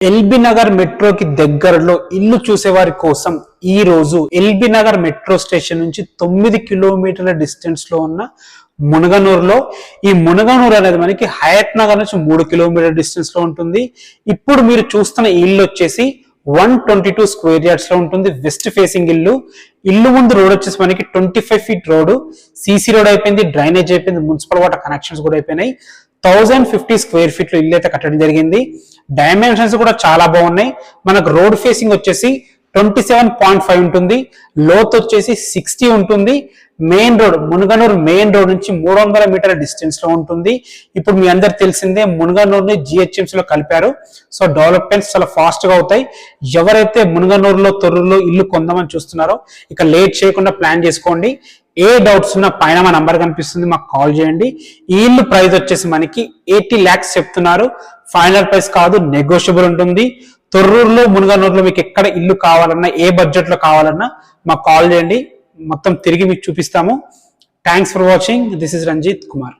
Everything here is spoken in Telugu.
ఎల్బీ నగర్ మెట్రోకి దగ్గరలో ఇల్లు చూసేవారి కోసం ఈ రోజు ఎల్బీ నగర్ మెట్రో స్టేషన్ నుంచి తొమ్మిది కిలోమీటర్ల డిస్టెన్స్లో ఉన్న మునగనూరులో ఈ మునగనూరు అనేది మనకి హయత్ నగర్ నుంచి మూడు కిలోమీటర్ డిస్టెన్స్లో ఉంటుంది. ఇప్పుడు మీరు చూస్తున్న ఇల్లు వచ్చేసి వన్ ట్వంటీ టూ స్క్వేర్ యార్డ్స్లో ఉంటుంది. వెస్ట్ ఫేసింగ్ ఇల్లు. ఇల్లు ముందు రోడ్ వచ్చేసి మనకి twenty five feet road. CC road అయిపోయింది డ్రైనేజ్ అయిపోయింది మున్సిపల్ వాటర్ కనెక్షన్స్ కూడా అయిపోయినాయి. థౌజండ్ ఫిఫ్టీ స్క్వేర్ ఫీట్లు ఇల్లు అయితే కట్టడం జరిగింది. డైమెన్షన్స్ కూడా చాలా బాగున్నాయి. మనకు రోడ్ ఫేసింగ్ వచ్చేసి ట్వంటీ సెవెన్ పాయింట్ ఫైవ్ ఉంటుంది. లోత్ వచ్చేసి సిక్స్టీ ఉంటుంది. Main road Munaganuru main road నుంచి మూడు వందల మీటర్ల డిస్టెన్స్లో ఉంటుంది. ఇప్పుడు మీ అందరు తెలిసిందే మునుగనూరుని జిహెచ్ఎంసీ లో కలిపారు. సో డెవలప్మెంట్స్ చాలా ఫాస్ట్గా అవుతాయి. ఎవరైతే మునగనూరులో తొర్రూరులో ఇల్లు కొందామని చూస్తున్నారో ఇక లేట్ చేయకుండా ప్లాన్ చేసుకోండి. ఏ డౌట్స్ ఉన్నా పైన మా నంబర్ కనిపిస్తుంది మాకు కాల్ చేయండి. ఈ ఇల్లు ప్రైస్ వచ్చేసి మనకి ఎయిటీ ల్యాక్స్ చెప్తున్నారు. ఫైనల్ ప్రైస్ కాదు నెగోషియబుల్ ఉంటుంది. తొర్రూరులో మునుగనూరులో మీకు ఎక్కడ ఇల్లు కావాలన్నా ఏ బడ్జెట్లో కావాలన్నా మాకు కాల్ చేయండి. మొత్తం తిరిగి మీకు చూపిస్తాము. Thanks for watching this is Ranjith Kumar